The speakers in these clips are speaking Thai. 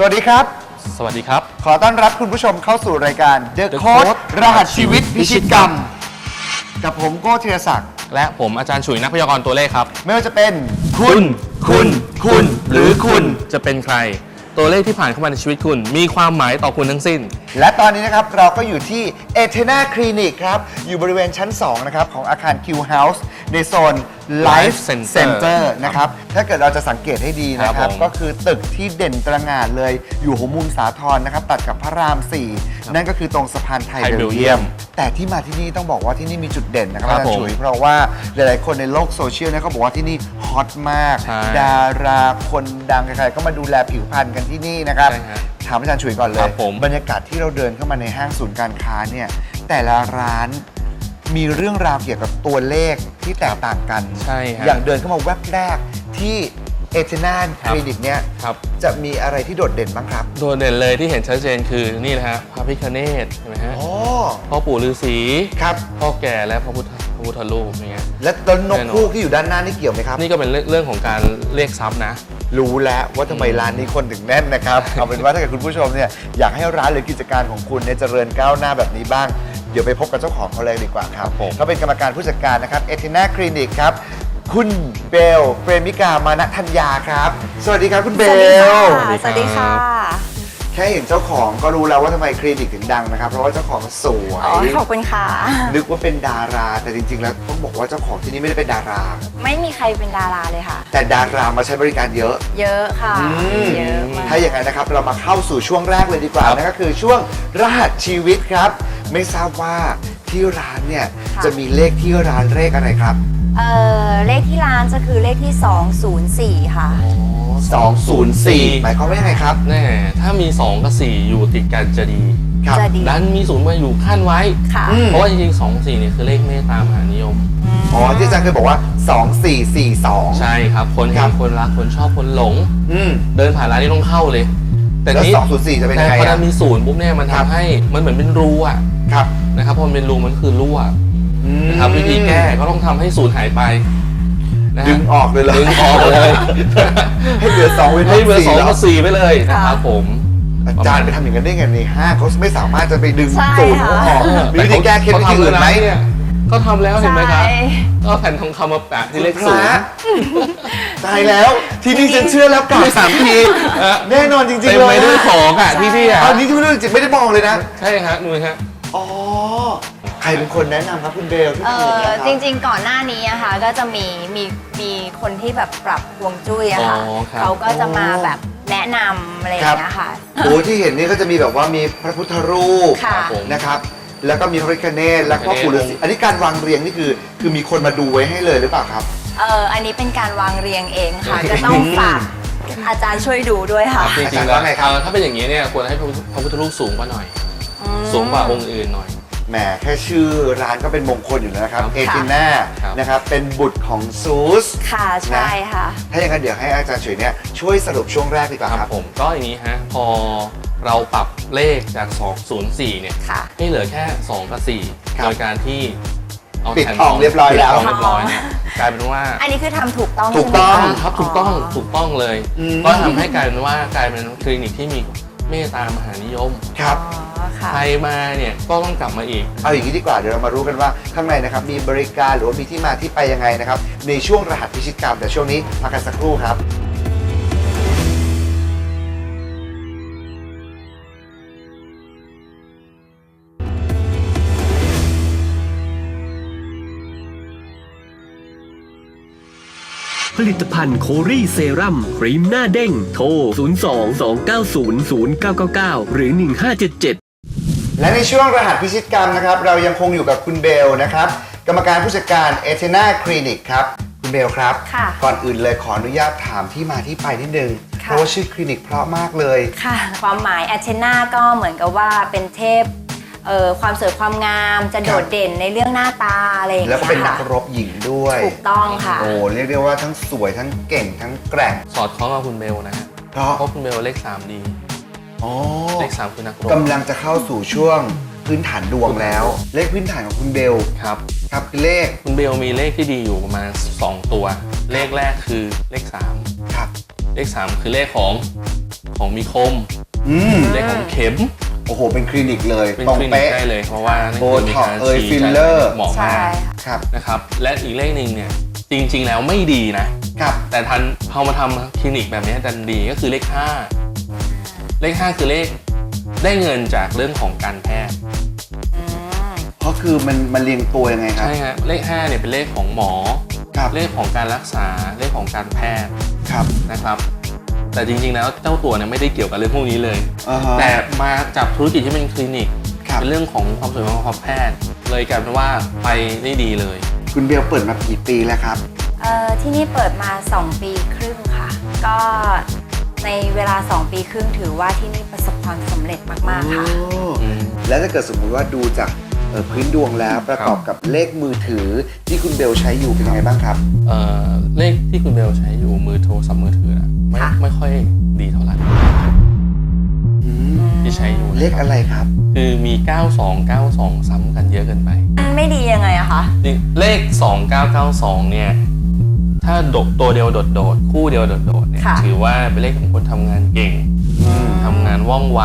สวัสดีครับ สวัสดีครับ ขอต้อนรับคุณผู้ชมเข้าสู่รายการ The, The Code Code รหัสชีวิตพิชิตกรรม กับผมโก้ธีรศักดิ์ และผมอาจารย์ฉุยนักพยากรณ์ตัวเลขครับ ไม่ว่าจะเป็น คุณคุณคุณหรือคุณ จะเป็นใคร ตัวเลขที่ผ่านเข้ามาในชีวิตคุณ มีความหมายต่อคุณทั้งสิ้นและตอนนี้นะครับเราก็อยู่ที่เอเทนาคลินิกครับ อยู่บริเวณชั้น 2 นะครับ ของอาคาร Q House ในโซน Life Life Center Center นะครับ ถ้าเกิดเราจะสังเกตให้ดีนะคครัรับบผมก็คือตึกที่เด่นตระหง่านเลยอยู่หัวมุมสาทรนะครับ ตัดกับพระราม 4 นั่นก็คือตรงสะพานไทยไทยเบเบลลเยีเยียยมม แต่ที่มาที่นี่ต้องบอกว่าที่นี่มีจุดเด่นนะครับครับอาจารย์ผมฉุยเพราะว่าหลายๆคนในโลกโซเชียลเนี่ยเขาบอกว่าที่นี่ฮอตมาก ใช่ดาราคนดังใครๆก็มาดูแลผิวพรรณกันที่นี่นะครับ ใช่ฮะ ถามอาจารย์ฉุยก่อนเลครัยบผม บรรยากาศที่เราเดินเข้ามาในห้างศูนย์การค้าเนี่ยแต่ละร้านมีเรื่องราวเกี่ยวกับตัวเลขที่แตกต่างกันใช่ฮะอย่างเดินเข้ามาแวบแรกที่เอเจนานคครับ ลินิกเนี่ยครับ จะมีอะไรที่โดดเด่นบ้างครับโดดเด่นเลยที่เห็นชัดเจนคือนี่นะฮะพระพิฆเนศเห็นไหมฮะอ๋อพ่อปู่ฤาษีครับพ่อแก่และพระพุทธ พระพุทธรูปอย่างเงี้ย และแล้วนกแน่นอนคู่ที่อยู่ด้านหน้านี่เกี่ยวไหมครับ นี่ก็เป็นเรื่องเรื่องของการเรียกทรัพย์นะ รู้แล้วว่าทำไมร้านนี้คนถึงแน่นนะครับ เอาเป็นว่าถ้าเกิดคุณผู้ชมเนี่ยอยากให้ร้านหรือกิจการของคุณเนี่ยเจริญก้าวหน้าแบบนี้บ้าง เดี๋ยวไปพบกับเจ้าของเขาเลยดีกว่าครับครับผม เขาเป็นกรรมการผู้จัดการนะครับเอทินาคลินิกครับ คุณเบลเปรมิกามานะธัญญาครับ สวัสดีครับคุณเบสวัสดีลค่ะ สวัสดีค่ะแค่เห็นเจ้าของก็รู้แล้วว่าทำไมคลินิกถึงดังนะครับ เพราะว่าเจ้าของสวอ๋อย ขอบคุณค่ะ นึกว่าเป็นดารา แต่จริง ๆ แล้วต้องบอกว่าเจ้าของที่นี่ไม่ได้เป็นดารา ไม่มีใครเป็นดาราเลยค่ะ แต่ดารามาใช้บริการเยอะ เยอะค่ะอืมเยอะมาก ถ้าอย่างนั้นนะครับเรามาเข้าสู่ช่วงแรกเลยดีกว่าครับนั่นก็คือช่วงรหัสชีวิตครับ ไม่ทราบว่าที่ร้านเนี่ยค่ะ จะมีเลขที่ร้านเลขอะไรครับ เอ่อเลขที่ร้านจะคือเลขที่ 204 ค่ะ 204 หมายความว่ายังไงครับ แน่ ถ้ามี 2 กับ 4 อยู่ติดกันจะดีครับจะดีดันมีศูนย์มาอยู่ขั้นไว้ ค่ะ อืม เพราะว่าจริงๆ2 4เนี่ยคือเลขเมตตามหานิยม อ๋อที่อาจารย์เคยบอกว่า 2442 ใช่ครับ คนคเห็รันบคนรักคนชอบคนหลง อืม เดินผ่านร้านนี้ต้องเข้าเลย แต่แล้วนี้204จะเป็นแต่ยังไงพออะ มันมีศูนย์ปุ๊บเนี่ยมันครับทำให้มันเหมือนเป็นรูอะครับ นะครับพอมันเป็นรูมันคือรั่วอืม นะครับวิธีแก้ก็ต้องทำให้ศูนย์หายไปนะดึฮะงออกเลยเหรอดึงออกเลยให้เหลือ2เว้นให้เบอร์สี่สองแล้วกับสี่ไปเลยนะครับค่ะผม อาจารย์ไปทำอย่างนั้นได้ไงในห้างเขาไม่สามารถจะไปดึงใช่ศูนย์ค่ะออกมีวิธีแก้เคล็ดวิธีอื่นไหมก็ทำแล้วเห็นไหมครับ ใช่ ก็แผ่นทองคำมาแปะที่เลขพศูนระย์ตายแล้วที่นี่ฉันเชื่อแล้วกลับสามทีเออแน่นอนจริงเต็ๆมเลไปยด้วยของอะที่นี่อะอันนี้ที่ไม่รู้จริงไม่ได้มองเลยนะ ใช่ฮะดูฮะ อ๋อใค รเป็นคนแนะนำครับคุณเบลที่เอทำอย่างอนี้ยคจรับริงๆก่อนหน้านี้อะค่ะก็จะมีมีมีคนที่แบบปรับฮวงจุ้ยอะค่ะอ๋อครับ เขาก็จะมาแบบแนะนำอะไรอย่างเงี้ยค่ะ โอ้ที่เห็นนี่ก็จะมีแบบว่ามีพระพุทธรูปค่ะครับผมนะครับ แล้วก็มีพระพิฆเนศแล้วก็ปู่ฤาษีอันนี้การวางเรียงนี่คือคือมีคนมาดูไว้ให้เลยหรือเปล่าครับ เอออันนี้เป็นการวางเรียงเองค่ะ ก็ต้องฝากอาจารย์ช่วยดูด้วยค่ะจริงๆอาแล้วจารย์ว่าไงครับ เอ่อถ้าเป็นอย่างนี้เนี่ยควรให้พระพุทธพระพุทธรูปสูงกว่าหน่อย อืม สูงกว่าองค์อื่นหน่อย แหมแค่ชื่อร้านก็เป็นมงคลอยู่แล้วนะครับครับ เอติน่าครับ นะครับเป็นบุตรของซูส ค่ะใช่ค่ะ ถ้าอย่างนั้นเดี๋ยวให้อาจารย์เฉยเนี่ยช่วยสรุปช่วงแรกดีกว่าคครัรับบผมก็อย่างนี้ฮะพอเราปรับเลขจาก 204 เนี่ยค่ะ ให้เหลือแค่ 2 กับ4ครับโดยการที่เอาปิดแผ่นทองเรียบร้อยแล้ว ปิดทงเรียบร้อยเนี่ยกลายเป็นว่าอันนี้คือทำถูกต้องถูกใช่ไหมต้องคะครับถูกต้องถูกต้องเลย อืม ก็ทำให้กลายเป็นว่ากลายเป็นคลินิกที่มีเมตตามหานิยม ครับ อ๋อ ค่ะ ใครมาเนี่ยก็ต้องกลับมาอีก เอาอย่างนี้ดีกว่าเดี๋ยวเรามารู้กันว่าข้างในนะครับมีบริการหรือว่ามีที่มาที่ไปยังไงนะครับในช่วงรหัสพิชิตกรรมแต่ช่วงนี้พักกันสักครู่ครับผลิตภัณฑ์โครีเซรั่มครีมหน้าเด้ง โทร 02 290 0999 หรือ 1577 และในช่วงรหัสพิชิตกรรมนะครับ เรายังคงอยู่กับคุณเบลนะครับ กรรมการผู้จัดการเอเทนาคลินิกครับ คุณเบลครับ ค่ะก่อนอื่นเลยขออนุญาตถามที่มาที่ไปนิดนึงเพค่ะราะว่าชื่อคลินิกเพราะมากเลย ค่ะ ความหมายแอ t เทนาก็เหมือนกับว่าเป็นเทพเอ่อความสวยความงามจะโดดเด่นในเรื่องหน้าตาอะไรอย่างแล้วเงี้ก็เป็นยนัค่ะกรบหญิงด้วย ถูกต้องค่ะ โอ้เรียกได้ว่าทั้งสวยทั้งเก่งทั้งแกร่ง สอดคล้องกับคุณเบลนะฮะเพราะเพราะคุณเบลเลข3ดี อ๋อเลข3คือนักรบ กำลังจะเข้าสู่ช่วงพื้นฐานดวงแล้ว เลขพื้นฐานของคุณเบลครับ ครับคือเลขคุณเบลมีเลขที่ดีอยู่ประมาณ2ตัว เลขแรกคือเลข ครับ 3 เลข 3 คือเลขของของมีคม อืมเลขของเข็ม โอ้โหเป็นคลินิกเลยเป็นตรงคลินิกเป๊ะ ได้เลยเพราะว่านั่นโบคือมีท็อกการเอยฉีดฟิลเลอร์ เหมาะใช่มากค่ะ ครับนะครับ และอีกเลขหนึ่งเนี่ยจริง ๆ แล้วไม่ดีนะ ครับแต่ทันพอมาทำคลินิกแบบนี้ดันดีก็คือเลข5 เลข 5 คือเลขได้เงินจากเรื่องของการแพทย์อืมเพราะคือมันมันเรียงตัวยังไงครับ ใช่ฮะเลข5เนี่ยเป็นเลขของหมอครับ เลขของการรักษาเลขของการแพทย์ครับนะครับ แต่จริงๆแล้วเจ้าตัวเนี่ยไม่ได้เกี่ยวกับเรื่องพวกนี้เลย อ่าฮะ แต่มาจับธุรกิจที่เป็นคลินิกครับ เป็นเรื่องของความสวยของความแพทย์ เลยกลายเป็นว่าไปได้ดีเลย คุณเบลเปิดมากี่ปีแล้วครับ เอ่อที่นี่เปิดมา 2 ปีครึ่งค่ะ ก็ ในเวลา 2 ปีครึ่งถือว่าที่นี่ประสบความสำเร็จมาก ๆ ค่ะอืม แล้วถ้าเกิดสมมุติว่าดูจากเอ่อพื้นดวงแล้วประกอบกับเลขมือถือที่คุณเบลใช้อยู่เป็นยังไงบ้างครับ เอ่อเลขที่คุณเบลใช้อยู่มือโทรศัพท์มือถือนะไม่ค่ะ ไม่ค่อยดีเท่าไหร่ที่ใช้อยู่นคบเลขอะไรครับ คือมี 9292 ซ้ำกันเยอะเกินไป มันไม่ดียังไงอะคะจริงเลข 2992 เนี่ย ถ้าโดดตัวเดียวโดดๆคู่เดียวโดดๆเนี่ยค่ะ ถือว่าเป็นเลขของคนทำงานเก่งทำงานว่องไว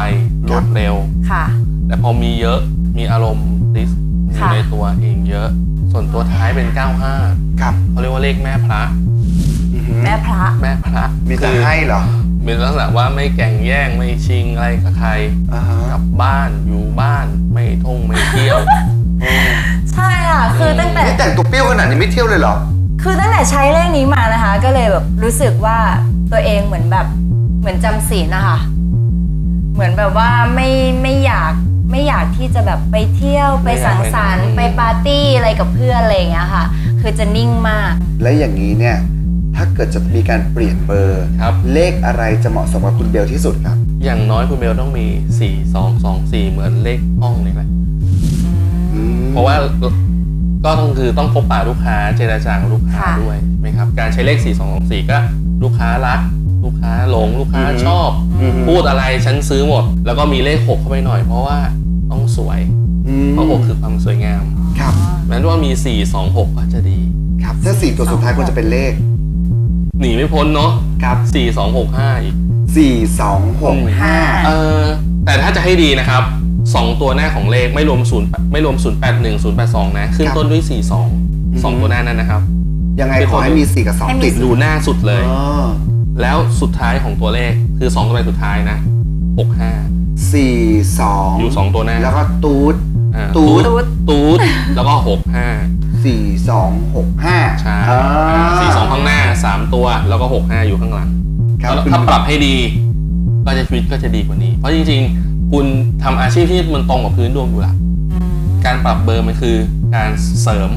รวดเร็ว ค่ะ แต่พอมีเยอะมีอารมณ์ดิสอยู่ค่ะ ในตัวเองเยอะ ส่วนตัวท้ายเป็น 95ครับเขาเรียกว่าเลขแม่พระ อือหือแม่พระ แม่พระมีแต่คือให้เหรอเป็นลักษณะว่าไม่แก่งแย่งไม่ชิงอะไรกับใคร อ่าฮะกลับบ้านอยู่บ้านไม่ท่องไม่เที่ยว ใช่ค่ะ คือตั้งแต่ นี่แต่งตัวเปรี้ยวขนาดนี้ไม่เที่ยวเลยเหรอ คือตั้งแต่ใช้เลขนี้มานะคะ ก็เลยแบบรู้สึกว่าตัวเองเหมือนแบบเหมือนจำศีลนะคะ เหมือนแบบว่าไม่ไม่อยากไม่อยากที่จะแบบไปเที่ยวไปไม่อยากสังสรรค์ไปไปไหนปาร์ตี้อะไรกับเพื่อนอะไรอย่างเงี้ยค่ะ คือจะนิ่งมาก และอย่างนี้เนี่ย ถ้าเกิดจะมีการเปลี่ยนเบอร์ครับ เลขอะไรจะเหมาะสมกับคุณเบลที่สุดครับ อย่างน้อยคุณเบลต้องมี 4 2 2 4 เหมือนเลขห้องนี่แหละอืมเพราะว่า ก็ต้องคือต้องพบปะลูกค้าเจรจากับลูกค้าค่ะด้วยไหมครับการใช้เลข 4 2 2 4 ก็ลูกค้ารัก ลูกค้าหลงลูกค้าชอบ อืมพูดอะไรฉันซื้อหมด แล้วก็มีเลข 6 เข้าไปหน่อยเพราะว่าต้องสวยอืมเพราะ6คือความสวยงามครับแม้ว่ามี 4 2 6 ก็จะดี ครับถ้าสี่ตัวสุดท้ายควรจะเป็นเลขหนีไม่พ้นเนาะครับ4 2 6 5อีกสี่สองหกห้า เออแต่ถ้าจะให้ดีนะครับ 2 ตัวหน้าของเลขไม่รวม0ไม่รวม 081 082 นะ ขึ้นต้นด้วย 42 2 ตัวหน้านั้นนะครับ ยังไงเป็นขอให้คนมีสี่กับสองให้มีติดดูหน้าสุดเลย อ๋อแล้วสุดท้ายของตัวเลขคือ 2 ตัวเลขสุดท้ายนะ 65 สี่สองอยู่ 2 ตัวหน้าแล้วก็ตูด อ่าตูด ตูด ตูด แล้วก็ 65 สี่สองหกห้าใช่อ่าสี่สองข้างหน้า 3 ตัวแล้วก็ 65 อยู่ข้างหลังครับแล้วคุณถ้าปรับให้ดี ก็จะชีวิตก็จะดีกว่านี้ เพราะจริงๆ คุณทำอาชีพที่มันตรงกับพื้นดวงอยู่ละอืมการปรับเบอร์มันคือการเสริม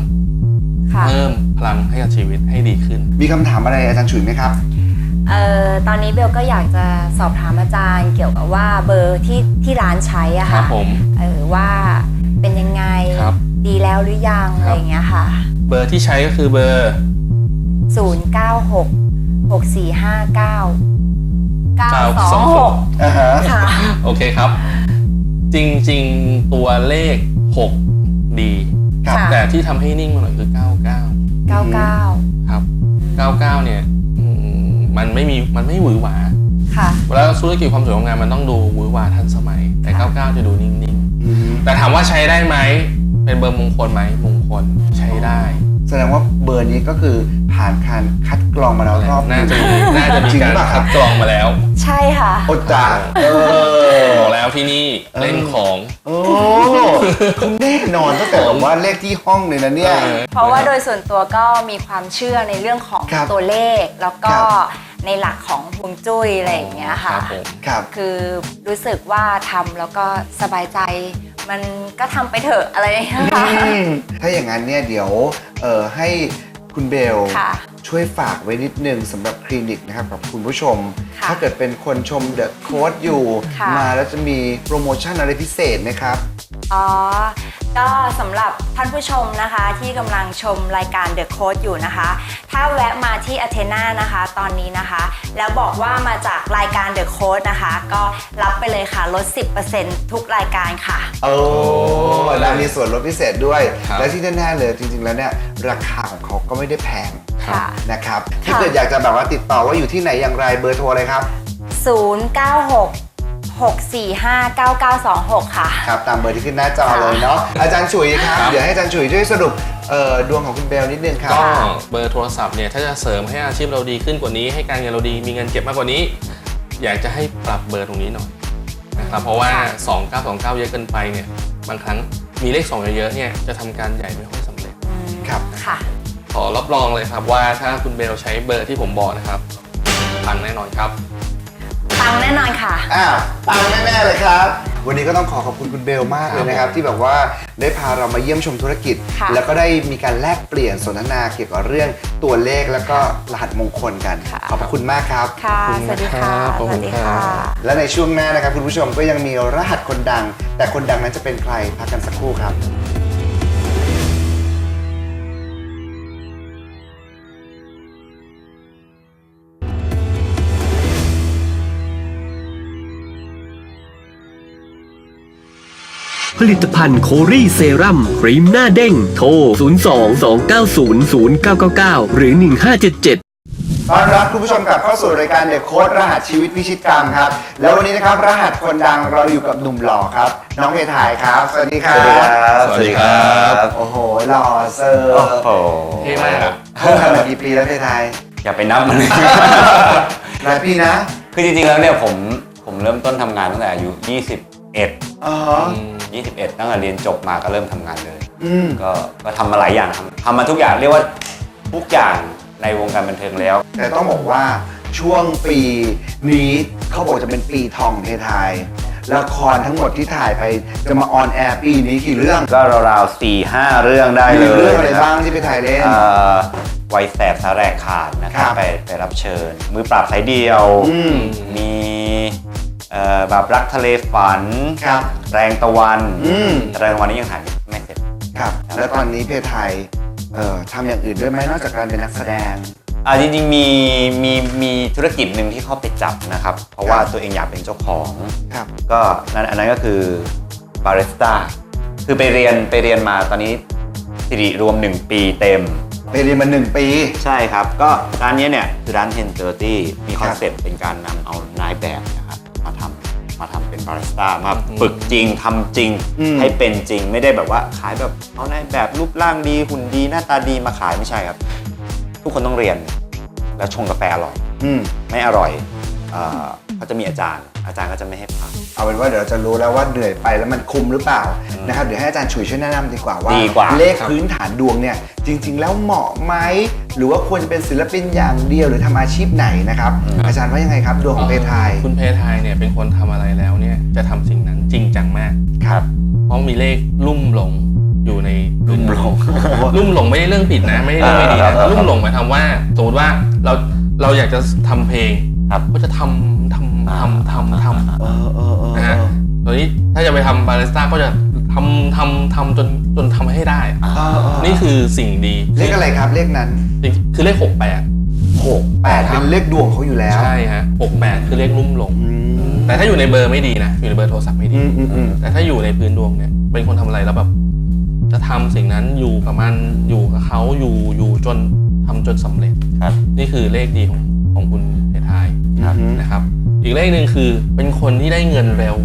ค่ะเพิ่มพลังให้กับชีวิตให้ดีขึ้น มีคำถามอะไรอาจารย์ฉุยไหมครับเอ่อตอนนี้เบลก็อยากจะสอบถามอาจารย์เกี่ยวกับว่าเบอร์ที่ที่ร้านใช้อะครัค่ะบผมเออว่าเป็นยังไงครับดีแล้วหรือยังคอะรับไรอย่างเงี้ยค่ะ เบอร์ที่ใช้ก็คือเบอร์ 096 6459 926 อ่าฮะค่ะ โอเคครับ จริงๆตัวเลข 6 ดี ครับค่ะ แต่ที่ทำให้นิ่งมาหน่อยคือ 99 99 ครับ 99 เนี่ยอืมมันไม่มีมันไม่หวือหวา ค่ะ เวลาธุรกิจความสวยความงามมันต้องดูหวือหวาทันสมัย แต่ ค่ะ 99 จะดูนิ่ง อืมๆ แต่ถามว่าใช้ได้ไหม เป็นเบอร์มงคลไหมมงคลใช้ได้ แสดงว่าเบอร์นี้ก็คือผ่านการคัดกรองมาแล้วรอบหน่านึ่งจะมีน่าจะมีจริงการหรือเปล่าคคัรับดกรองมาแล้ว ใช่ค่ะโอจ่าเออบอกแล้วที่นี่เล่นของโอ้คุณแน่นอนตั้งแต่แบบว่าเลขที่ห้องเลยนะเนี่ยออเพราะว่าโดยส่วนตัวก็มีความเชื่อในเรื่องของครับตัวเลขแล้วก็ครับในหลักของฮวงจุ้ยอะไรอย่างเงี้ยค่ะรับผมครับคือรู้สึกว่าทำแล้วก็สบายใจ มันก็ทำไปเถอะอะไรอย่างเงี้ยค่ะถ้าอย่างนั้นเนี่ยเดี๋ยวเอ่อให้คุณเบล ค่ะ ช่วยฝากไว้นิดนึงสำหรับคลินิกนะครับกับคุณผู้ชม ค่ะถ้าเกิดเป็นคนชมเดอะโค้ดอยู่ ค่ะ มาแล้วจะมีโปรโมชั่นอะไรพิเศษไหมครับ อ๋อ ก็สำหรับท่านผู้ชมนะคะที่กำลังชมรายการ The Code อยู่นะคะ ถ้าแวะมาที่ Athena นะคะตอนนี้นะคะ แล้วบอกว่ามาจากรายการ The Code นะคะ ก็รับไปเลยค่ะลด 10%ทุกรายการค่ะ โอ้แล้วมีส่วนลดพิเศษด้วย ครับ และที่แน่ๆเลยจริงๆแล้วเนี่ยราคาของเขาก็ไม่ได้แพงค่ะ นะครับถ้าเกิดอยากจะแบบว่าติดต่อว่าอยู่ที่ไหนอย่างไรเบอร์โทรอะไรครับ 096 645 9926 ค่ะ ครับ ตามเบอร์ที่ขึ้นหน้าจอเลยเนาะอาจารย์ฉุยครับครับเดี๋ยวให้อาจารย์ฉุยช่วยสรุปเอ่อดวงของคุณเบลนิดนึงครับก็เบอร์โทรศัพท์เนี่ยถ้าจะเสริมให้อาชีพเราดีขึ้นกว่านี้ ให้การเงินเราดีมีเงินเก็บมากกว่านี้ อยากจะให้ปรับเบอร์ตรงนี้หน่อยนะครับเพราะว่า 2929 เยอะเกินไปเนี่ยบางครั้งมีเลข 2 เยอะๆเนี่ยจะทำการใหญ่ไม่ค่อยสำเร็จครับค่ะข อรับรองเลยครับว่าถ้าคุณเบลใช้เบอร์ที่ผมบอกนะครับปังแน่นอนครับ ปังแน่นอนค่ะ อ้าวปังแน่ๆเลยครับ วันนี้ก็ต้องขอขอบคุณคุณเบลมากเลยนะครับ ที่แบบว่าได้พาเรามาเยี่ยมชมธุรกิจ ค่ะ แล้วก็ได้มีการแลกเปลี่ยนสนทนาเกี่ยวกับเรื่องตัวเลขแล้วก็รหัสมงคลกันค่ะขอบพระคุณมากครับ ค่ะขอบคุณสวัสดีค่ะ นะครับขสอบคุวัณสดีครัค่ะบและในช่วงหน้านะครับคุณผู้ชมก็ยังมีรหัสคนดัง แต่คนดังนั้นจะเป็นใครพักกันสักครู่ครับ ผลิตภัณฑ์โครีเซรั่มครีมหน้าเด้ง โทร 02-290-0999 หรือ 1577ต้อนรับคุณผู้ชมกลับเข้าสู่รายการเด็กโค้ดรหัสชีวิตพิชิตกรรมครับ แล้ววันนี้นะครับรหัสคนดังเราอยู่กับหนุ่มหล่อครับ น้องเพทายครับ สวัสดีครับ สวัสดีครับโอ้โหหล่อเซอร์โอ้โหเท่มากอะเพิ่งทำมากี่ปีแล้วเพทายอย่าไปนับมันหลายปีนะ คือจริงๆแล้วเนี่ยผมผมเริ่มต้นทำงานตั้งแต่อายุ 21อ๋อ21ตั้งแต่เรียนจบมาก็เริ่มทำงานเลย อืม ก็ก็ทำมาหลายอย่างทำทำมาทุกอย่างเรียกว่าทุกอย่างในวงการบันเทิงแล้ว แต่ต้องบอกว่าช่วงปีนี้เขาบอกจะเป็นปีทองของเพทายละครทั้งหมดที่ถ่ายไปจะมาออนแอร์ปีนี้กี่เรื่องก็ราวๆ4 5เรื่องได้เลมียเรื่องอะไรนะคบ้างที่เพทายเล่น เอ่อวัยแสบสาแรกขาดนะคครัรับบไปไปรับเชิญ มือปราบสายเดียวอืม มีเอ่อ แบบรักทะเลฝัน ครับ แรงตะวันอืมแรงตะวันนี้ยังถ่ายไม่เสร็จ ครับ แล้วตอนนี้เพทายเอ่อทำอย่างอื่นด้วยไหมนอกจากการเป็นนักแสดง อ่าจริงๆมีมีมีธุรกิจหนึ่งที่เข้าไปจับนะครับ เพราะว่าครับ ตัวเองอยากเป็นเจ้าของ ครับ ก็นั่นอันนั้นก็คือบาริสต้าคือไปเรียนไปเรียนมาตอนนี้สิริรวม 1 ปีเต็ม ไปเรียนมาหนึ่งปี ใช่ครับ ก็ร้านนี้เนี่ย คือร้านเทนเตอร์ตี้มีคครับอนเซ็ปต์เป็นการนำเอานายแบบนะครับ มาทำมาทำเป็นบาริสต้ามาฝึกจริงทำจริงอืมให้เป็นจริงไม่ได้แบบว่าขายแบบเอานายแบบรูปร่างดีหุ่นดีหน้าตาดีมาขายไม่ใช่ครับ ทุกคนต้องเรียน แล้วชงกาแฟอร่อยอืมไม่อร่อยเอ่อเขาจะมีอาจารย์ อาจารย์ก็จะไม่ให้พัก เอาเป็นว่าเดี๋ยวเราจะรู้แล้วว่าเหนื่อยไปแล้วมันคุ้มหรือเปล่านะครับเดี๋ยวให้อาจารย์ฉุยช่วยแนะนำดีกว่าว่า ดีกว่า เลขพื้นฐานดวงเนี่ยจริง ๆ แล้วเหมาะไหมหรือว่าควรจะเป็นศิลปินอย่างเดียวหรือทำอาชีพไหนนะครับอาจารย์ว่ายังไงครับดวงของเพทาย คุณเพทายเนี่ยเป็นคนทำอะไรแล้วเนี่ยจะทำสิ่งนั้นจริงจังมาก ครับ เพราะมีเลขลุ่มหลงอยู่ในลุ่มหลง ลุ่มหลงไม่ได้เรื่องผิดนะไม่ได้เรื่องไม่ดีนะอ่าลุ่มหลงหมายความว่าสมมติว่าเราเราอยากจะทำเพลงครับก็จะทำทำ ทำทำทำเออเออเออนะฮะตอนนี้ถ้าจะไปทำบาริสต้าก็จะทำทำทำจนจนทำให้ได้ เออเออนี่คือสิ่งดีเลขอะไรครับเลขนั้นคือเลขหกแปดหกแปดเป็นเลขดวงเขาอยู่แล้วใช่ฮะหกแปดคือเลขลุ่มหลง อืม แต่ถ้าอยู่ในเบอร์ไม่ดีนะ อยู่ในเบอร์โทรศัพท์ไม่ดี อืมอืมอืม แต่ถ้าอยู่ในพื้นดวงเนี่ย เป็นคนทำอะไรแล้วแบบ จะทำสิ่งนั้นอยู่กับมันอยู่กับเขาอยู่อยู่จนทำจนสำเร็จ ครับ นี่คือเลขดีของของคุณเพทายครับอืมนะครับ อีกเลขหนึ่งคือเป็นคนที่ได้เงินเร็ว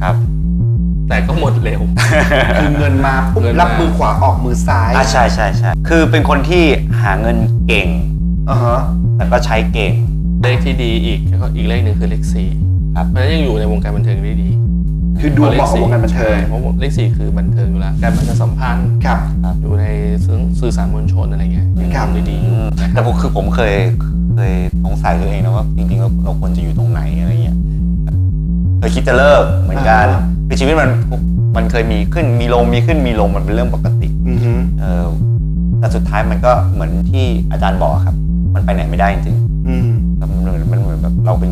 ครับ แต่ก็หมดเร็ว คือเงินมาปุ๊บเงินมารับมือขวาออกมือซ้ายอ่าใช่ใช่ใช่คือเป็นคนที่หาเงินเก่ง อ่าฮะแต่ก็ใช้เก่ง เลขที่ดีอีกแล้วก็อีกเลขหนึ่งคือเลขสี่ครับ เพราะฉะนั้นยังอยู่ในวงการบันเทิงได้ดีคือดวงเหมาะกับวงการบันเทิงใช่เพราะเลขสี่คือบันเทิงอยู่แล้วการประชาสัมพันธ์ครับ อยู่ในสื่อสื่อสารมวลชนอะไรเงี้ยยังครับ ทำได้ดีอยู่นะคแต่รับผมคือผมเคย เคยสงสัยตัวเองนะว่าจริงๆเราเราควรจะอยู่ตรงไหนอะไรเงี้ยเคยคิดจะเลิกเหมือนกันอ่าคือชีวิตมันมันเคยมีขึ้นมีลงมีขึ้นมีลงมันเป็นเรื่องปกติอือฮึเออแต่สุดท้ายมันก็เหมือนที่อาจารย์บอกครับ มันไปไหนไม่ได้จริงอืมๆแล้วมันเหมือนมันเหมือนแบบเราเป็น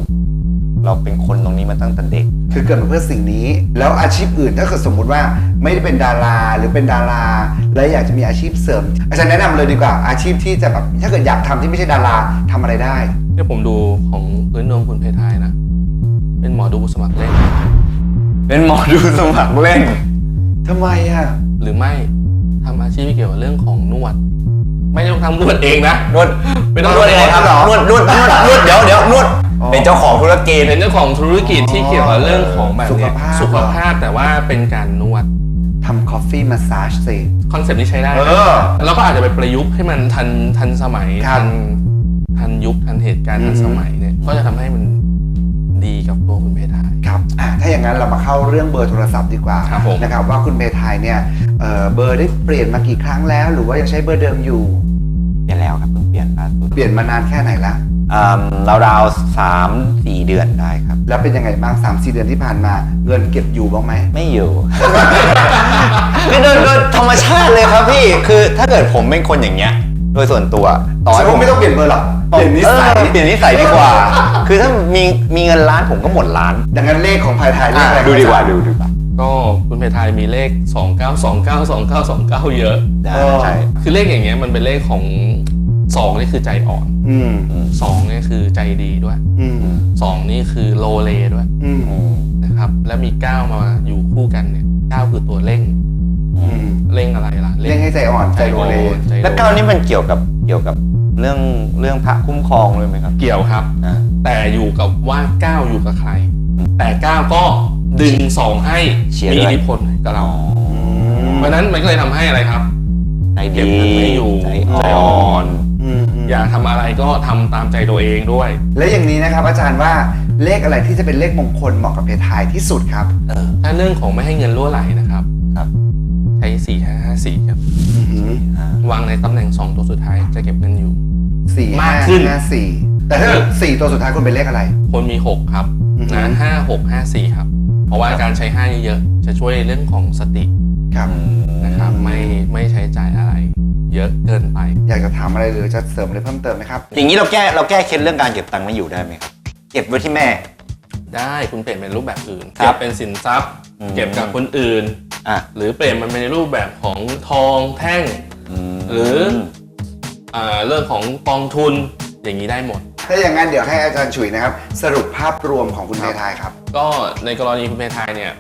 เราเป็นคนตรงนี้มาตั้งแต่เด็ก คือเกิดมาเพื่อสิ่งนี้ แล้วอาชีพอื่นถ้าเกิดสมมุติว่าไม่ได้เป็นดาราหรือเป็นดารา แล้วอยากจะมีอาชีพเสริม อาจารย์แนะนำเลยดีกว่าอาชีพที่จะแบบถ้าเกิดอยากทำที่ไม่ใช่ดาราทำอะไรได้ที่ผมดูของพื้นดวงคุณเพทายนะ เป็นหมอดูสมัครเล่น เป็นหมอดูสมัครเล่นทำไมอะหรือไม่ทำอาชีพที่เกี่ยวกับเรื่องของนวด ไม่ต้องทำนวดเองนะนวดไม่ต้องนวดเองครับเหรอนวดนวดนวดนวดเดี๋ยวเดี๋ยวนวดอ๋อ เป็นเจ้าของธุรกิจ เป็นเจ้าของธุรกิจที่เกี่ยวกับเรื่องของแบบสุขเนี้ยภาพ สุขภาพแต่ว่าเป็นการนวด ทำ coffee massage สิ คอนเซ็ปต์นี้ใช้ได้เอนะอแล้วก็อาจจะไปประยุกต์ให้มันทันทันสมัยครับทันทันยุคทันเหตุการณ์อืทัอนฮึสมัยเนี่ยก็จะทำให้มันดีกับตัวคุณเพทาย ครับอะถ้าอย่างนั้นเรามาเข้าเรื่องเบอร์โทรศัพท์ดีกว่าครับผม นะครับว่าคุณเพทายเนี่ยเอ่อเบอร์ได้เปลี่ยนมากี่ครั้งแล้ว หรือว่ายังใช้เบอร์เดิมอยู่ เปลี่ยนแล้วครับเพิ่งเปลี่ยนล่าสุดเปลี่ยนมานานแค่ไหนละอ่า ราวๆสามสี่เดือนได้ครับ แล้วเป็นยังไงบ้าง3 4เดือนที่ผ่านมา เงินเก็บอยู่บ้างไหม ไม่อยู่ คือโดยโดยธรรมชาติเลยครับพี่ คือถ้าเกิดผมเป็นคนอย่างเงี้ย โดยส่วนตัว ต่อให้ฉันผมว่าไม่ต้องเปลี่ยนเบอร์หรอกเปลี่ยนนิสัยเออเปลี่ยนนิสัยดีกว่า คือถ้ามีมีเงินล้านผมก็หมดล้านดังนั้นเลขของภายไทยเลขอะไรดูดีกว่าครับดูดีกว่า ก็คุณเพทายมีเลข 29292929 เยอะ ได้เออใช่ คือเลขอย่างเงี้ยมันเป็นเลขของ สองนี่คือใจอ่อนอืมสองนี่คือใจดีด้วยอืมสองนี่คือโลเลด้วยอืมอืมนะครับ แล้วมีเก้ามาอยู่คู่กันเนี่ยเก้าคือตัวเร่งอืมเร่งอะไรล่ะเร่งให้ใจอ่อนใจโลเลใจโแล้วเก้านี่มันเกี่ยวกับเกี่ยวกับเรื่องเรื่องพระคุ้มครองเลยไหมครับ เกี่ยวครับอ่าแต่อยู่กับว่าเก้าอยู่กับใคร แต่เก้าก็ดึงสองให้เชียร์มีด้วยอิทธิพลกับเรามเพราะฉะนั้นมันก็เลยทำให้อะไรครับใจเก็ดีบเงินไม่อยู่ใจใจอ่อ่ออนน อืมอืมอยากทำอะไรก็ทำตามใจตัวเองด้วย และอย่างนี้นะครับ อาจารย์ว่าเลขอะไรที่จะเป็นเลขมงคลเหมาะกับเพทายที่สุดครับถ้าเรื่องของไม่ให้เงินรั่วไหลนะครับ ครับ Mm-hmm. ใช้สี่ห้าห้าสี่ครับอือหืออ่าวางในตำแหน่งสองตัวสุดท้ายจะเก็บเงินอยู่ สี่มาห้ากขึ้น ห้าสี่แต่ถ้าเกิดสี่ตัวสุดท้ายคุณเป็นเลขอะไร คนมี 6 ครับอือฮึ นะห้าหกห้าสี่ครับ เพราะว่าการใช้ 5 เยอะๆจะช่วยเรื่องของสติครับ นะครับ ไม่ไม่ใช้จ่ายอะไร เยอะเกินไป อยากจะถามอะไรหรือจะเสริมอะไรเพิ่มเติมไหมครับ อย่างนี้เราแก้เราแก้เคล็ดเรื่องการเก็บตังค์ไม่อยู่ได้ไหมครับเก็บไว้ที่แม่ ได้คุณเปลี่ยนเป็นรูปแบบอื่นครัเก็บบเป็นสินทรัพย์ อืม เก็บกับคนอื่น อะหรือเปลี่ยนมันเป็นในรูปแบบของทองแท่งมหรือ อ่าเรื่องของกองทุนอย่างนี้ได้หมด ถ้าอย่างนั้นเดี๋ยวให้อาจารย์ฉุยนะครับ สรุปภาพรวมของคุณเพทายครับ ก็ในกรณีคุณเพทายเนี่ย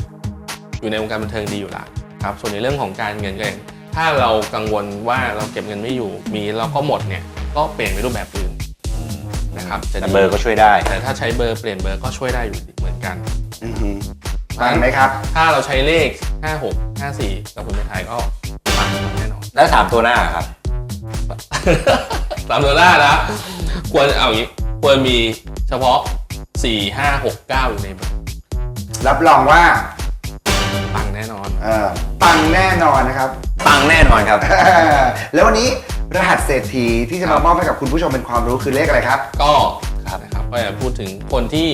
อยู่ในวงการบันเทิงดีอยู่ละครับ ส่วนในเรื่องของการเงินก็อย่าง ถ้าเรากังวลว่าเราเก็บเงินไม่อยู่ มีเราก็หมดเนี่ย ก็เปลี่ยนไปรูปแบบอื่นนะครับจะแต่ดีเบอร์ก็ช่วยได้แต่ถ้าใช้เบอร์เปลี่ยนเบอร์ก็ช่วยได้อยู่เหมือนกัน อือหือฟังไหมครับ ถ้าเราใช้เลข 5 6 5 4กับคุณเพทายก็ปังแน่นอน แล้วสามตัวหน้าครับ ตามตัวหน้านะควรเอาอย่างนี้ควรมีเฉพาะ 4 5 6 9 อยู่ในเบอร์รับรองว่าปังแน่นอน เอ่อปังแน่นอนนะครับ ปังแน่นอนครับ แล้ววันนี้รหัสเศรษฐีที่จะมามอบให้กับคุณผู้ชมเป็นความรู้คือเลขอะไรครับ ก็นะครับก็อยากพูดถึงคนที่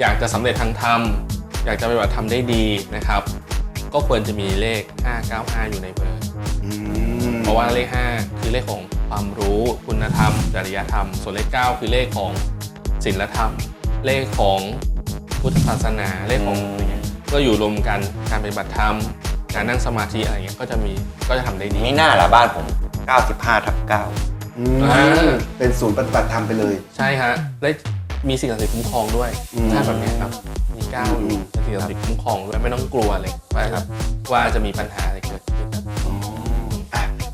อยากจะสำเร็จทางธรรม อยากจะปฏิบัติธรรมได้ดีนะครับ ก็ควรจะมีเลข 595 อยู่ในเบอร์อืมเพราะว่าเลข 5 คือเลขของความรู้คุณธรรม จริยธรรม ส่วนเลข 9 คือเลขของศีลธรรม เลขของพุทธศาสนาเลขของอะไรเงี้ยก็อยู่รวมกันการปฏิบัติธรรม การนั่งสมาธิอะไรเงี้ยก็จะมีก็จะทำได้ดี มีหน้าละบ้านผม 95ทับ9อืมอ่า เป็นศูนย์ปฏิบัติธรรมไปเลย ใช่ฮะและมีสิ่งศักดิ์สิทธิ์คุ้มครองด้วยอืมถ้าแบบเนี้ยครับมีก้าวอยู่สิ่งศักดิ์สิทธิ์คุ้มครองด้วยไม่ต้องกลัวเลยว่าว่าจะมีปัญหาอะไรเกิดขึ้นอะ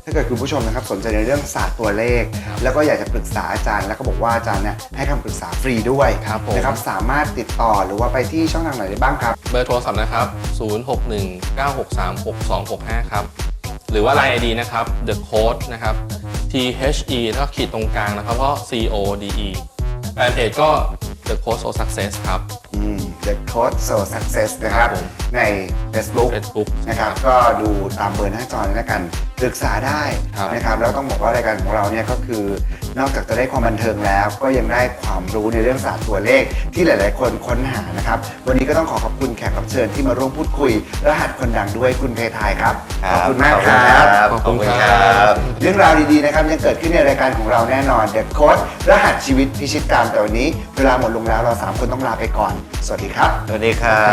ถ้าเกิดคุณผู้ชมนะครับสนใจในเรื่องศาสตร์ตัวเลขครับแล้วก็อยากจะปรึกษาอาจารย์ แล้วก็บอกว่าอาจารย์เนี่ยให้คำปรึกษาฟรีด้วยครับผม นะครับสามารถติดต่อหรือว่าไปที่ช่องทางไหนได้บ้างครับเบอร์โทรศัพท์นะครับ 0619636265 ครับ หรือว่า Line ID นะครับ The Code นะครับ T H E แล้วก็ขีดตรงกลางนะครับก็ C O D E แฟนเพจก็ The Code So Success ครับ อืม The Code So Success นะครับ ครับผมใน Facebook Facebook นะครับ ก็ดูตามเบอร์หน้าจอนี้แล้วกันปรึกษาได้ครับนะครับ แล้วต้องบอกว่ารายการของเราเนี่ยก็คือนอกจากจะได้ความบันเทิงแล้ว ก็ยังได้ความรู้ในเรื่องศาสตร์ตัวเลขที่หลาย ๆ คนค้นหานะครับ วันนี้ก็ต้องขอขอบคุณแขกรับเชิญที่มาร่วมพูดคุย รหัสคนดังด้วยคุณเพทายครับ ขอบคุณมากครับ ขอบคุณครับ เรื่องราวดี ๆ นะครับ ยังเกิดขึ้นในรายการของเราแน่นอน The Code รหัสชีวิตพิชิตการแต่วันนี้ เวลาหมดลงแล้วเราสามคนต้องลาไปก่อน สวัสดีครับสวัสดีครั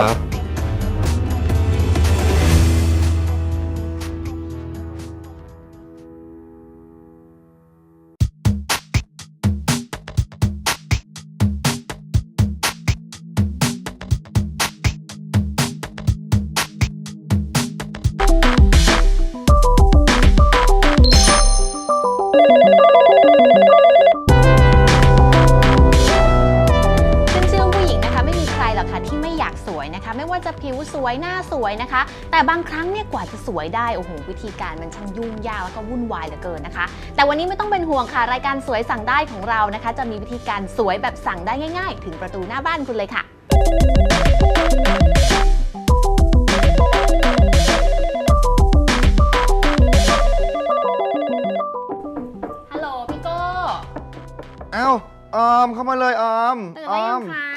บารมันช่างยุ่งยากแล้วก็วุ่นวายเหลือเกินนะคะ แต่วันนี้ไม่ต้องเป็นห่วงค่ะ รายการสวยสั่งได้ของเรานะคะ จะมีวิธีการสวยแบบสั่งได้ง่ายๆ ถึงประตูหน้าบ้านคุณเลยค่ะฮัลโหลพี่โก้เอ้าออมเข้ามาเลยออมตื่นอแล้วอยัมงคะ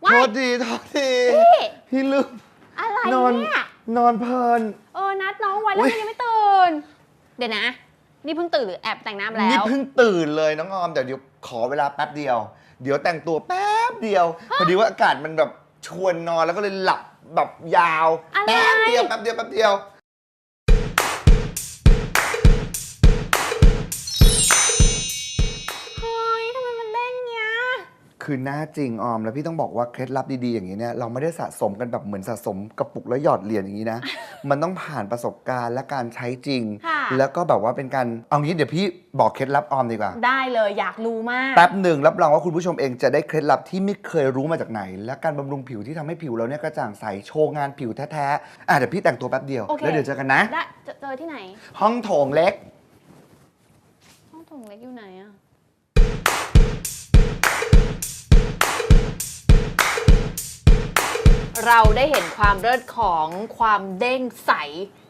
โทว้ายษดีโทษดีพี่พี่ลืมอะไรนอนเนี่ย นอนเพลิน เออนัดน้องไว้อุ๊แล้วยมันยังไม่ตื่ น เดี๋ยวนะ นี่เพิ่งตื่นหรือแอบแต่งหน้ามาแล้นี่ว เพิ่งตื่นเลยน้องออมแต่เดี๋ยวขอเวลาแป๊บเดียว เดี๋ยวแต่งตัวแป๊บเดียวพอดีว่าอากาศมันแบบชวนนอนแล้วก็เลยหลับแบบยาวอะไร แป๊บเดียวแป๊บเดียวแป๊บเดียว คือหน้าจริงออม แล้วพี่ต้องบอกว่าเคล็ดลับดีๆอย่างนี้เนี่ยเราไม่ได้สะสมกันแบบเหมือนสะสมกระปุกแล้วหยอดเหรียญอย่างนี้นะ มันต้องผ่านประสบการณ์และการใช้จริง ค่ะ แล้วก็แบบว่าเป็นการเอางี้เดี๋ยวพี่บอกเคล็ดลับออมดีกว่า ได้เลยอยากรู้มาก แป๊บหนึ่งรับรองว่าคุณผู้ชมเองจะได้เคล็ดลับที่ไม่เคยรู้มาจากไหน และการบำรุงผิวที่ทำให้ผิวเราเนี่ยกระจ่างใสโชว์งานผิวแท้ๆอะเดี๋ยวพี่แต่งตัวแป๊บเดียวโอเค แล้วเดี๋ยวเจอกันนะ ได้เจอเจอที่ไหน ห้องโถงเล็ก ห้องโถงเล็กอยู่ไหนอะ เราได้เห็นความเลิศของความเด้งใส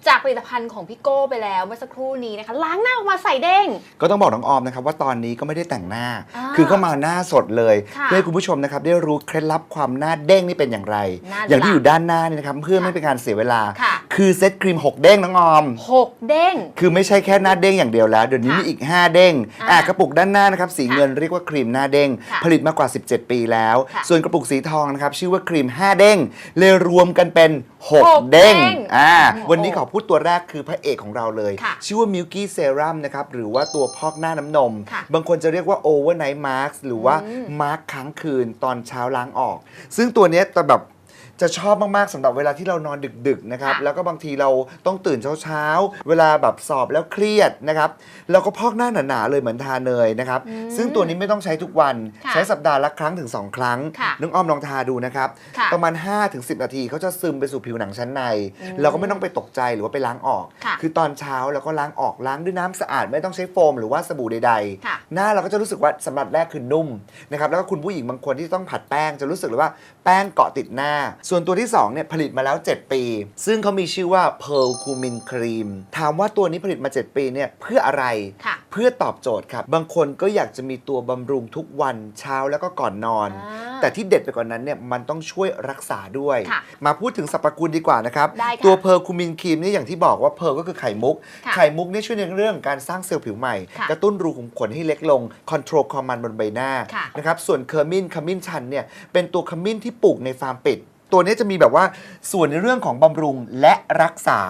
จากผลิตภัณฑ์ของพี่โก้ไปแล้วเมื่อสักครู่นี้นะคะ ล้างหน้าออกมาใสเด้ง ก็ต้องบอกน้องออมนะครับว่าตอนนี้ก็ไม่ได้แต่งหน้า อ่าคือก็มาหน้าสดเลยค่ะเพื่อให้คุณผู้ชมนะครับได้รู้เคล็ดลับความหน้าเด้งนี่เป็นอย่างไรหน้าอย่างที่หลักอยู่ด้านหน้านี่นะครับเพื่อไม่เป็นการเสียเวลา ค่ะ คือเซตครีม 6 เด้งน้องออม หกเด้ง คือไม่ใช่แค่หน้าเด้งอย่างเดียวแล้ว เดี๋ยวนี้ค่ะมีอีก 5 เด้งอ่าอะกระปุกด้านหน้านะครับสีค่ะเงินเรียกว่าครีมหน้าเด้ง ค่ะผลิตมากว่า 17 ปีแล้ว ค่ะส่วนกระปุกสีทองนะครับชื่อว่าครีม 5 เด้งเลยรวมกันเป็นหก 6เด้งเด้ง อ่าโอ้โหวันนี้ขอพูดตัวแรกคือพระเอกของเราเลย ค่ะชื่อว่า Milky Serum นะครับ หรือว่าตัวพอกหน้าน้ำนม ค่ะบางคนจะเรียกว่า Overnight Mask หรือว่าอืมมาร์คค้างคืนตอนเช้าล้างออก ซึ่งตัวเนี้ยแต่แบบ จะชอบมากๆสำหรับเวลาที่เรานอนดึกๆนะครับค่ะแล้วก็บางทีเราต้องตื่นเช้าๆ เวลาแบบสอบแล้วเครียดนะครับเราก็พอกหน้าหนาๆเลยเหมือนทาเนยนะครับอืมซึ่งตัวนี้ไม่ต้องใช้ทุกวันค่ะใช้สัปดาห์ละครั้งถึง2ครั้งค่ะน้องอ้อมลองทาดูนะครับค่ะประมาณ 5-10 นาทีเขาจะซึมไปสู่ผิวหนังชั้นใน อืมเราก็ไม่ต้องไปตกใจหรือว่าไปล้างออก ค่ะอตอนเช้าเราก็ล้างออกล้างด้วยน้ำสะอาด ไม่ต้องใช้โฟมหรือว่าสบู่ใดค่ะ ๆ หน้าเราก็จะรู้สึกว่าสัมผัสแรกคือนุ่มนะครับแล้วก็คุณผู้หญิงบางคนที่ต้องผัดแป้งจะรู้สึกเลยว่าแป้งเกาะติดหน้าส่วนตัวที่2เนี่ยผลิตมาแล้ว 7 ปี ซึ่งเขามีชื่อว่า Pearl Cumin Cream ถามว่าตัวนี้ผลิตมา 7 ปีเนี่ยเพื่ออะไรค่ะเพื่อตอบโจทย์ครับ บางคนก็อยากจะมีตัวบำรุงทุกวันเช้าแล้วก็ก่อนนอนอ่าแต่ที่เด็ดไปกว่านั้นเนี่ยมันต้องช่วยรักษาด้วยค่ะมาพูดถึงสรรพคุณดีกว่านะครับได้ค่ะตัวเพอร์คูมินครีมนี่อย่างที่บอกว่าเพอร์ก็คือไข่มุกค่ะไข่มุกนี่ช่วยในเรื่องของการสร้างเซลล์ผิวใหม่ค่ะกระตุ้นรูขุมขนให้เล็กลง คอนโทรลความมันบนใบหน้าค่ะนะครับ ส่วนเคอร์มินขมิ้นชันเนี่ยเป็นตัวขมิ้นที่ปลูกในฟาร์มเป็ด ตัวนี้จะมีแบบว่าส่วนในเรื่องของบำรุงและรักษา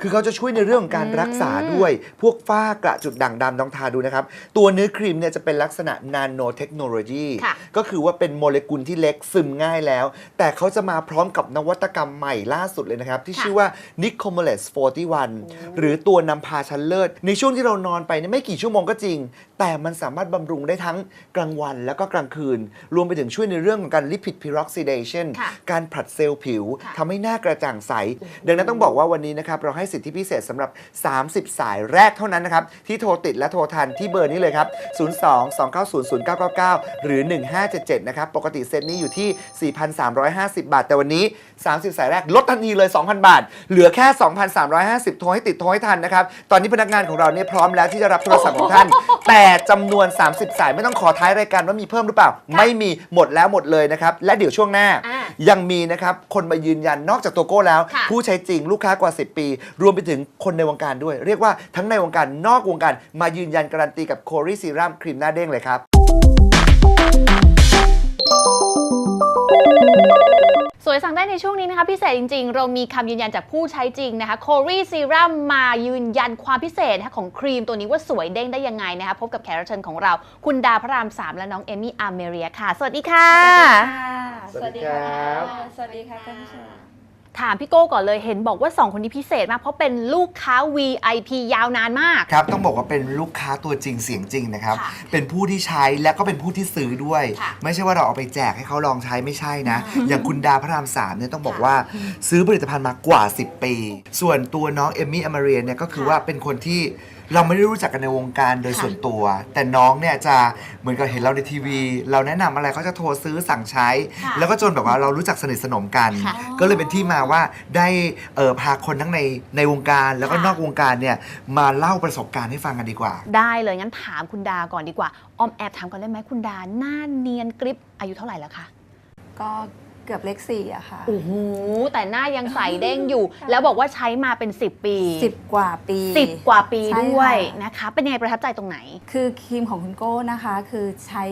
คือเขาจะช่วยในเรื่องของการรักษาด้วย พวกฝ้ากระจุดด่างดำลองทาดูนะครับ ตัวเนื้อครีมเนี่ยจะเป็นลักษณะนาโนเทคโนโลยีค่ะก็คือว่าเป็นโมเลกุลที่เล็กซึมง่ายแล้ว แต่เขาจะมาพร้อมกับนวัตกรรมใหม่ล่าสุดเลยนะครับ ที่ค่ะ ชื่อว่า n i c o m o l e s 41 หรือตัวนำพาชั้นเลิศ ในช่วงที่เรานอนไปเนี่ยไม่กี่ชั่วโมงก็จริง แต่มันสามารถบำรุงได้ทั้งกลางวันแล้วก็กลางคืน รวมไปถึงช่วยในเรื่องของการ lipid peroxidation ค่ะ การผลัดเซลล์ผิวค่ะทำให้หน้ากระจ่างใส ดังนั้นต้องบอกว่าวันนี้นะครับ เราให้สิทธิพิเศษสำหรับ 30 สายแรกเท่านั้นนะครับ ที่โทรติดและโทรทันที่เบอร์นี้เลยครับ 02 290 0999 หรือ 1577 นะครับ ปกติเซตนี้อยู่ที่ 4,350 บาท แต่วันนี้ 30 สายแรก ลดทันทีเลย 2,000 บาท เหลือแค่ 2,350 โทรให้ติดโทรให้ทันนะครับ ตอนนี้พนักงานของเราเนี่ยพร้อมแล้วที่จะรับโทรศัพท์ของท่าน แต่จำนวน 30 สายไม่ต้องขอท้ายรายการว่ามีเพิ่มหรือเปล่า ไม่มีหมดแล้วหมดเลยนะครับ และเดี๋ยวช่วงหน้า อ่ายังมีนะครับคนมายืนยันนอกจากตัวโก้แล้ว ค่ะ ผู้ใช้จริงลูกค้ากว่า 10 ปี รวมไปถึงคนในวงการด้วย เรียกว่าทั้งในวงการนอกวงการมายืนยันการันตีกับโครีซีรัมครีมหน้าเด้งเลยครับ สวยสั่งได้ในช่วงนี้นะคะพิเศษจริงๆ เรามีคำยืนยันจากผู้ใช้จริงนะคะโครีซีรัมมายืนยันความพิเศษนะคะของครีมตัวนี้ว่าสวยเด้งได้ยังไงนะคะพบกับแขกรับเชิญของเรา คุณดาพระราม3และน้องเอมี่อาร์เมเรียค่ะ สวัสดีค่ะ สวัสดีครับ สวัสดีค่ะท่านผู้ชม ถามพี่โก้ก่อนเลยเห็นบอกว่า 2 คนนี้พิเศษมาก เพราะเป็นลูกค้า VIP ยาวนานมาก ครับ ต้องบอกว่าเป็นลูกค้าตัวจริงเสียงจริงนะครับ ค่ะเป็นผู้ที่ใช้และก็เป็นผู้ที่ซื้อด้วย ค่ะไม่ใช่ว่าเราเอาไปแจกให้เขาลองใช้ไม่ใช่นะ อย่างคุณดาพระรามสามเนี่ยต้องบอกว่าซื้อผลิตภัณฑ์มากว่า 10 ปี ส่วนตัวน้องเอมมี่อมาเรียเนี่ยก็คือว่าเป็นคนที่ เราไม่ได้รู้จักกันในวงการโดยส่วนตัว แต่น้องเนี่ยจะเหมือนกับเห็นเราในทีวี เราแนะนำอะไรเขาจะโทรซื้อสั่งใช้ ค่ะแล้วก็จนแบบว่าเรารู้จักสนิทสนมกัน ค่ะก็เลยเป็นที่มาว่าได้เอ่อพาคนทั้งในในวงการแล้วก็ค่ะ นอกวงการเนี่ยมาเล่าประสบการณ์ให้ฟังกันดีกว่า ได้เลยงั้นถามคุณดาก่อนดีกว่าออมแอบถามก่อนได้ไหมคุณดาหน้าเนียนกริบอายุเท่าไหร่แล้วคะก็ เกือบเลขสี่อะค่ะ โอ้โหแต่หน้ายังใสเด้งอยู่ แล้วบอกว่าใช้มาเป็น 10 ปีสิบกว่าปี สิบกว่าปีใช่ด้วยค่ะนะคะ เป็นยังไงประทับใจตรงไหน คือครีมของคุณโก้นะคะ คือใช้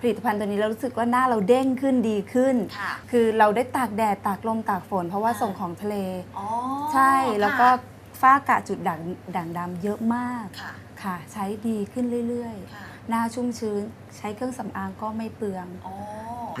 ผลิตภัณฑ์ตัวนี้แล้วรู้สึกว่าหน้าเราเด้งขึ้นดีขึ้น ค่ะคือเราได้ตากแดดตากลมตากฝน เพราะว่าส่งของทะเล อ๋อใช่แล้วก็ฝ้ากระจุดด่างด่างดำเยอะมากค่ะค่ะ ใช้ดีขึ้นเรื่อยค่ะๆ หน้าชุ่มชื้น ใช้เครื่องสำอางก็ไม่เปลือง อ๋อ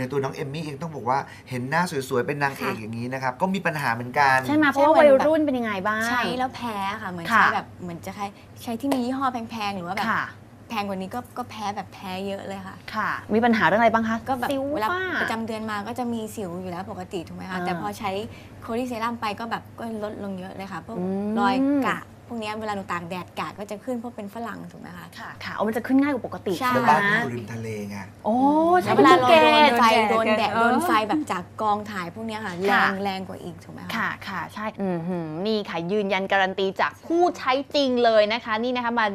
ในตัวน้องเอมมี่เองต้องบอกว่าเห็นหน้าสวยๆ เป็นนางเอกค่ะอย่างนี้นะครับ ก็มีปัญหาเหมือนกัน ใช่ไหมเพราะว่าใช่วัยมันแบบรุ่นเป็นยังไงบ้าง ใช้แล้วแพ้ค่ะ เหมือนค่ะใช้แบบเหมือนจะใช้ใช้ที่มียี่ห้อแพงๆ หรือว่าแบบค่ะแพงกว่านี้ก็ก็แพ้แบบแพ้เยอะเลยค่ะ ค่ะ มีปัญหาเรื่องอะไรบ้างคะ ก็แบบสิวเวลาฝ้าประจำเดือนมาก็จะมีสิวอยู่แล้วปกติถูกไหมคะอ่าแต่พอใช้โคลีเซรั่มไปก็แบบก็ลดลงเยอะเลยค่ะ พวกอืมรอยกระพ วกเนี้ยเวลาหนูตากแดดกระก็จะขึ้นเพราะเป็นฝรั่งถูกไหมคะ ค่ะค่ะเอามันจะขึ้นง่ายกว่าปกติใช่ใช่แล้วไหมบ้านอยู่ริมทะเลไง โอ้ใช่แล้วเวลาเป็นเราเกโดนตไฟโดโดนนแดแดดดเออโดนไฟแบบจากกองถ่ายพวกเนี้ยค่ะแรค่ะงแรงกว่าอีกถูกไหมคะ ค่ะค่ะใช่อือหือนี่ค่ะยืนยันการันตีจากผู้ใช้จริงเลยนะคะ นี่นะคะมา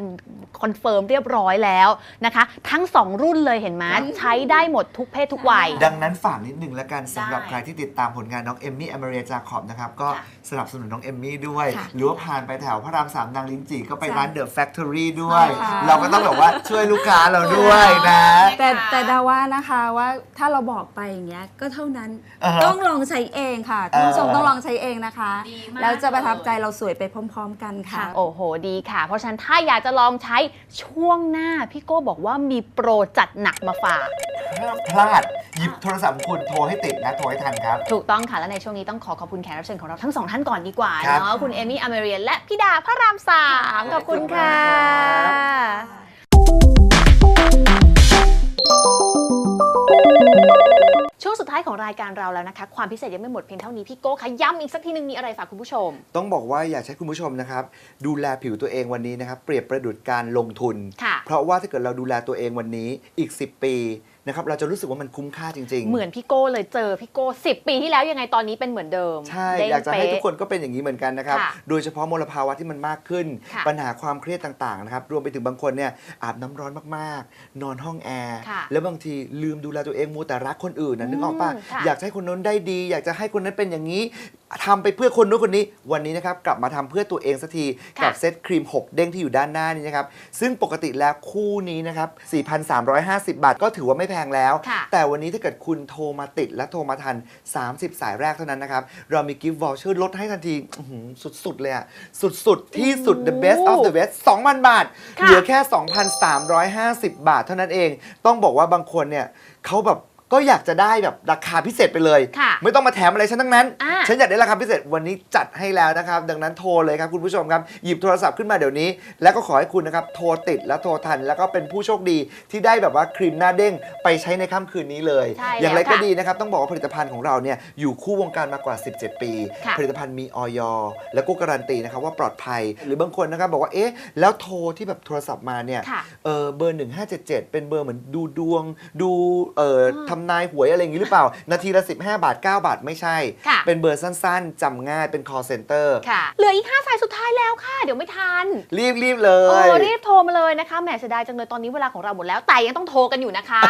คอนเฟิร์มเรียบร้อยแล้วนะคะ ทั้ง 2 รุ่นเลยเห็นไหมใช้ได้หมดทุกเพศทุกวัย ดังนั้นฝากนิดนึงแล้วกันสำหรับได้ใครที่ติดตามผลงานน้องเอมมี่อเมเรียจาคอบนะครับ ก็ค่ะสนับสนุนน้องเอมมี่ด้วย ค่ะ หรือว่าผ่านไปแถวพระรามสามนางลิ้นจี่ก็ไปใช่ร้านเดอะแฟคทอรี่ด้วยใช่ค่ะเราก็ต้องแบบว่าช่วยลูกค้าเราด้วยนะ แต่แต่ดาว่านะคะว่าถ้าเราบอกไปอย่างเงี้ยก็เท่านั้นอ่าฮะต้องลองใช้เองค่ะท่านผู้ชมเออต้องลองใช้เองนะคะดีมากแล้วจะประทับใจเราสวยไปพร้อม ๆ กันค่ะ โอ้โหดีค่ะ เพราะฉะนั้นถ้าอยากจะลองใช้ช่วงหน้า พี่โก้บอกว่ามีโปรจัดหนักมาฝากห้ามพลาดหยิบโทรศัพท์ของคุณโทรให้ติดนะโทรให้ทันครับ ถูกต้องค่ะและในช่วงนี้ต้องขอขอบคุณแขกรับเชิญของเราทั้งสองท่านก่อนดีกว่าครับเนาะคุณเอมี่อเมเรียนและพี่ดาพระรามสามขอบคุณค่ะช่วงสุดท้ายของรายการเราแล้วนะคะ ความพิเศษยังไม่หมดเพียงเท่านี้ พี่โก้คะย้ำอีกสักทีหนึ่งมีอะไรฝากคุณผู้ชม ต้องบอกว่าอยากให้คุณผู้ชมนะครับ ดูแลผิวตัวเองวันนี้นะครับ เปรียบประดุดการลงทุนค่ะเพราะว่าถ้าเกิดเราดูแลตัวเองวันนี้อีก 10 ปี นะครับเราจะรู้สึกว่ามันคุ้มค่าจริง ๆ เหมือนพี่โก้เลยเจอพี่โก้10 ปีที่แล้วยังไงตอนนี้เป็นเหมือนเดิมใช่เด้งอยากจะให้เป๊ ทุกคนก็เป็นอย่างนี้เหมือนกันนะครับ ค่ะโดยเฉพาะมลภาวะที่มันมากขึ้น ค่ะปัญหาความเครียดต่างๆนะครับ รวมไปถึงบางคนเนี่ยอาบน้ำร้อนมากๆ นอนห้องแอร์ ค่ะแล้วบางทีลืมดูแลตัวเองมัวแต่รักคนอื่นนะนึกออกปะอืมค่ะอยากจะให้คนนู้นได้ดี อยากจะให้คนนั้นเป็นอย่างนี้ทำไปเพื่อคนนู้นคนนี้วันนี้นะครับกลับมาทำเพื่อตัวเองสักทีค่ะ กับเซตครีม 6 เด้งที่อยู่ด้านหน้านี้นะครับซึ่งปกติแล้วคู่นี้นะครับ 4,350 บาท ก็ถือว่าไม่แพงแล้ว ค่ะ แต่วันนี้ถ้าเกิดคุณโทรมาติดและโทรมาทัน 30 สายแรกเท่านั้นนะครับ เรามีกิฟต์วอลเชอร์ลดให้ทันทีอื้อหือสุด ๆ เลยอะสุด ๆ ที่สุด the best of the best 2,000 บาท ค่ะ เหลือแค่ 2,350 บาทเท่านั้นเอง ต้องบอกว่าบางคนเนี่ยเขาแบบ ก็อยากจะได้แบบราคาพิเศษไปเลย ค่ะไม่ต้องมาแถมอะไรฉันทั้งนั้น อ่า ฉันอยากได้ราคาพิเศษวันนี้จัดให้แล้วนะครับ ดังนั้นโทรเลยครับคุณผู้ชมครับ หยิบโทรศัพท์ขึ้นมาเดี๋ยวนี้ แล้วก็ขอให้คุณนะครับ โทรติดและโทรทัน แล้วก็เป็นผู้โชคดีที่ได้แบบว่าครีมหน้าเด้งไปใช้ในค่ำคืนนี้เลย ใช่อย่างไรแล้วก็ค่ะดีนะครับต้องบอกว่าผลิตภัณฑ์ของเราเนี่ยอยู่คู่วงการมากว่า 17 ปี ค่ะ ผลิตภัณฑ์มีออยแล้วก็การันตีนะครับว่าปลอดภัยหรือบางคนนะครับบอกว่าเอ๊ะแล้วโทรที่แบบโทรศัพท์มาเนี่ย ค่ะ เออเบอร์ 1577 เป็นเบอร์เหมือนดูดวง ดูเอ่อทำนายหวยอะไรอย่างนี้หรือเปล่า นาทีละ 15 บาท 9 บาทไม่ใช่ ค่ะ เป็นเบอร์สั้นๆจำง่ายเป็น call center ค่ะ เหลืออีก 5 สายสุดท้ายแล้วค่ะ เดี๋ยวไม่ทัน รีบรีบๆเลเอยอรีบโทรมาเลยนะคะแหมเสียดายจังเลยตอนนี้เวลาของเราหมดแล้วแต่ยังต้องโทรกันอยู่นะคะ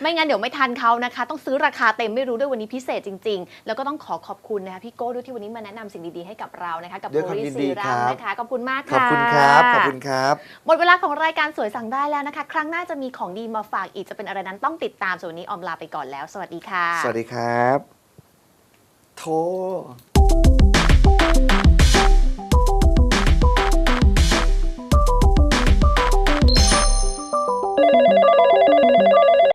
ไม่งั้นเดี๋ยวไม่ทันเขานะคะ ต้องซื้อราคาเต็มไม่รู้ด้วยวันนี้พิเศษจริง ๆ แล้วก็ต้องขอขอบคุณนะคะพี่โก้ด้วยที่วันนี้มาแนะนำสิ่งดีๆให้กับเรานะคะกับด้วยโพความลียินซีดีรัครัมบนะคะขอบคุณมากขอบค่ะคุณครับ ขอบคุณครับ หมดเวลาของรายการสวยสั่งได้แล้วนะคะ ครั้งหน้าจะมีของดีมาฝากอีกจะเป็นอะไรนั้นต้องติดตามส่วนวันนี้ออมลาไปก่อนแล้ว สวัสดีค่ะ สวัสดีครับ โทร